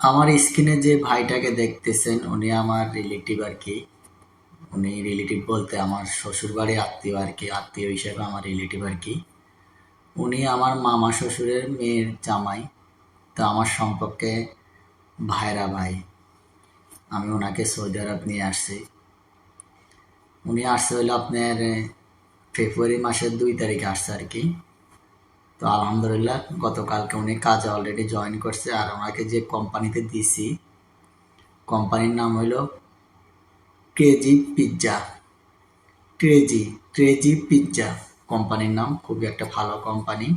আমার স্ক্রিনে যে ভাইটাকে দেখতেছেন, উনি আমার রিলেটিভ আর কি। উনি রিলেটিভ বলতে আমার শ্বশুর বাড়ি আত্মীয় আর কি, আত্মীয় হিসেবে আমার রিলেটিভ আর কি। উনি আমার মামা শ্বশুরের মেয়ের জামাই, তো আমার সম্পর্কে ভাইরা ভাই। আমি ওনাকে সৌদি আরব নিয়ে আসছি। উনি আসছে হলো আপনার ফেব্রুয়ারি মাসের দুই তারিখে আসছে আর কি। তো আলহামদুলিল্লাহ, গতকালকে উনি কাজে অলরেডি জয়েন করছে আর ওনাকে যে কোম্পানিতে দিছি কোম্পানির নাম হলো crazy pizza crazy crazy pizza কোম্পানির নাম খুবই একটা ভালো কোম্পানি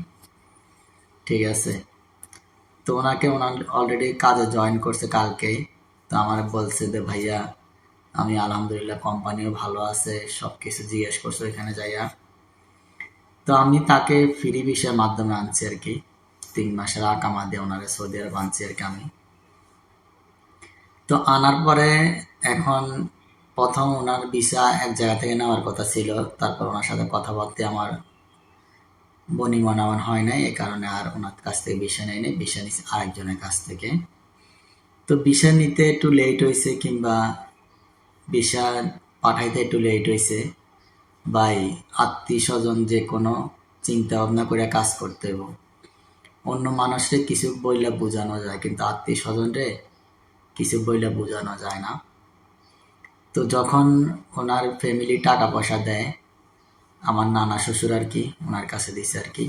ঠিক আছে? তো ওনাকে ওনার অলরেডি কাজে জয়েন করছে কালকেই তো আমার বলছে যে, ভাইয়া, আমি আলহামদুলিল্লাহ কোম্পানিও ভালো আছে সব কিছু জিজ্ঞেস করছে ওইখানে যাইয়া। তো আমি তাকে ফ্রি ভিসার মাধ্যমে আনছি আর কি। তিন মাসের আকামা দিয়ে ওনারে সৌদি আরব আনছি আর কি আমি। তো আনার পরে এখন প্রথম ওনার ভিসা এক জায়গা থেকে নেওয়ার কথা ছিল। তারপর ওনার সাথে কথাবার্তা আমার বনি মনামন হয় নাই, এ কারণে আর ওনার কাছ থেকে ভিসা নেয় নাই ভিসা নিচ্ছে আরেকজনের কাছ থেকে। তো ভিসা নিতে একটু লেট হয়েছে কিংবা ভিসা পাঠাইতে একটু লেট হয়েছে। ভাই আত্মীয় স্বজন যে কোনো চিন্তা ভাবনা করে কাজ করতে হবে অন্য মানুষরে কিছু বইলে বোঝানো যায়, কিন্তু আত্মীয় স্বজনরে কিছু বইলে বোঝানো যায় না। তো যখন ওনার ফ্যামিলি টাকা পয়সা দেয়, আমার নানা শ্বশুর আর কি, ওনার কাছে দিছে আর কি।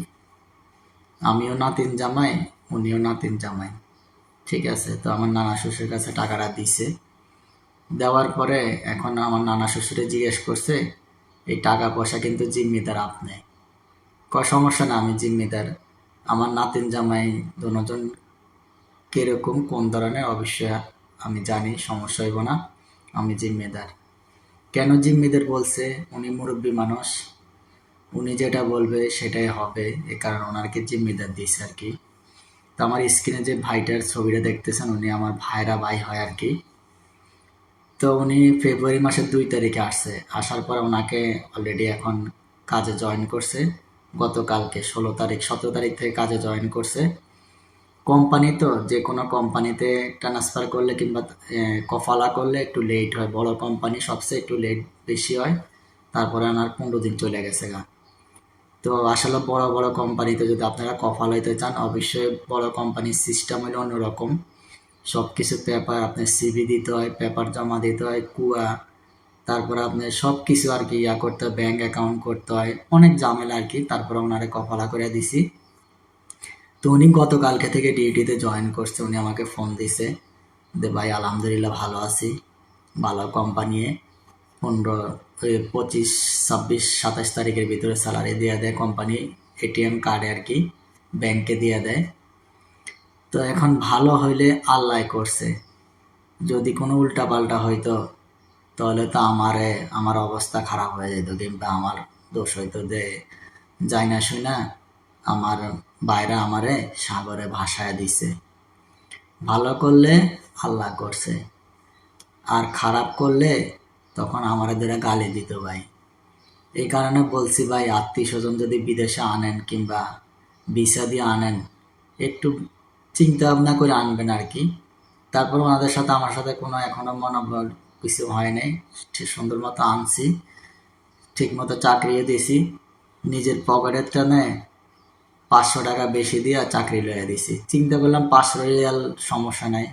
আমিও নাতিন জামাই, উনিও নাতিন জামাই। ঠিক আছে, তো আমার নানা শ্বশুরের কাছে টাকাটা দিছে। দেওয়ার পরে এখন আমার নানা শ্বশুরে জিজ্ঞেস করছে এই টাকা পয়সা কিন্তু জিম্মিদার আপনি। ক সমস্যা না, আমি জিম্মিদার। আমার নাতিন জামাই দুজন কীরকম, কোন ধরনের, অবশ্যই আমি জানি, সমস্যা হইব না, আমি জিম্মেদার। কেন জিম্মিদার বলছে? উনি মুরব্বী মানুষ। উনি যেটা বলবে সেটাই হবে, এ কারণে ওনারকে জিম্মিদার দিয়েছে আর কি। তো আমার স্ক্রিনে যে ভাইটার ছবিটা দেখতেছেন, উনি আমার ভাইরা ভাই হয় আর কি। তো উনি ফেব্রুয়ারি মাসের দুই তারিখে আসছে। আসার পর ওনাকে অলরেডি এখন কাজে জয়েন করছে। গতকালকে ষোলো তারিখ, সতেরো তারিখ থেকে কাজে জয়েন করছে। কোম্পানি তো, যে কোনো কোম্পানিতে ট্রান্সফার করলে কিংবা কফালা করলে একটু লেট হয়। বড় কোম্পানি সবচেয়ে একটু লেট বেশি হয়। তারপরে আমার পনেরো দিন চলে গেছে গা। তো আসলে বড় বড় কোম্পানিতে যদি আপনারা কফাল হইতে চান, অবশ্যই বড় কোম্পানির সিস্টেম হলো অন্যরকম। সব কিছু পেপার আপনার সিভি দিতে হয় পেপার জমা দিতে হয়, কুয়া, তারপরে আপনার সব কিছু আর কি ইয়া করতে হয় ব্যাঙ্ক অ্যাকাউন্ট করতে হয়, অনেক ঝামেলা আর কি, তারপরে ওনারে কফালা করে দিছি। তো উনি গতকালকে থেকে ডিউটিতে জয়েন করছে, উনি আমাকে ফোন দিছে যে, ভাই, আলহামদুলিল্লাহ ভালো আছি, ভালো কোম্পানি পনেরো পঁচিশ, ছাব্বিশ, সাতাশ তারিখের ভিতরে স্যালারি দিয়ে দেয় কোম্পানি এটিএম কার্ডে আর কি ব্যাংকে দিয়ে দেয়। তো এখন ভালো হইলে আল্লাহ করছে। যদি কোনো উল্টাপাল্টা হইতো, তাহলে তো আমারে, আমার অবস্থা খারাপ হয়ে যেত। কিংবা আমার দোষ হইতো যে, যাই না শুই না, আমার বাইরে আমারে সাগরে ভাসায় দিছে। ভালো করলে আল্লাহ করছে। আর খারাপ করলে তখন আমারে ধরে গালি দিত ভাই। এই কারণে বলছি ভাই, আত্মীয় স্বজন যদি বিদেশে আনেন কিংবা ভিসা দিয়ে আনেন, একটু চিন্তা ভাবনা করে আনবেন আর কি। তারপর ওনাদের সাথে, আমার সাথে কোনো এখনও মনোবল কিছু হয় নাই। ঠিক সুন্দর মতো আনছি। ঠিক মতো চাকরিও দিছি। নিজের পকেটের টানে পাঁচশো টাকা বেশি দিয়ে চাকরি লইয়া দিছি। চিন্তা করলাম পাঁচশো রিয়াল সমস্যা নাই।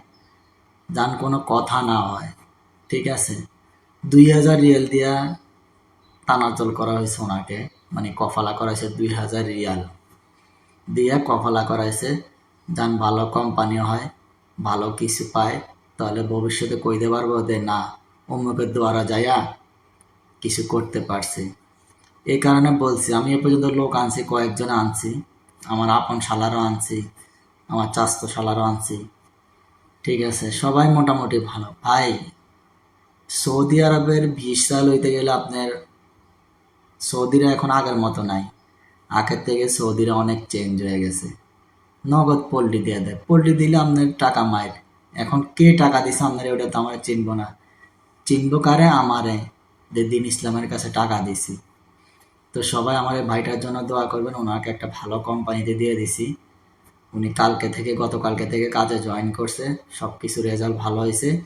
যান কোনো কথা না হয়। ঠিক আছে? দুই হাজার রিয়াল দিয়া টানাচল করা হয়েছে ওনাকে। মানে কফালা করা হয়েছে দুই হাজার রিয়াল। দিয়ে কফালা করা হয়েছে যান ভালো কোম্পানিও হয়, ভালো কিছু পায়, তাহলে ভবিষ্যতে কইতে পারব যে না, অমুকের দ্বারা যাইয়া কিছু করতে পারছি। এই কারণে বলছি, আমি এ পর্যন্ত লোক আনছি, কয়েকজন আনছি, আমার আপন শালারও আনছি, আমার চাস্ত শালারও আনছি। ঠিক আছে, সবাই মোটামুটি ভালো। ভাই, সৌদি আরবের ভিসা লইতে গেলে আপনার সৌদিরা এখন আগের মতো নাই। আগের থেকে সৌদিরা অনেক চেঞ্জ হয়ে গেছে। নগদ পোল্ট্রি দিয়ে দেয়। পোল্ট্রি দিলে আপনার টাকা মায়ের এখন কে টাকা দিছে আপনার, ওটা তো আমরা চিনব না। চিনব কারে? আমারে, যে দিন ইসলামের কাছে টাকা দিছি। তো সবাই আমার ভাইটার জন্য দোয়া করবেন, ওনাকে একটা ভালো কোম্পানিতে দিয়ে দিছি। উনি কালকে থেকে, গতকালকে থেকে কাজে জয়েন করছে সব কিছু রেজাল্ট ভালো হয়েছে।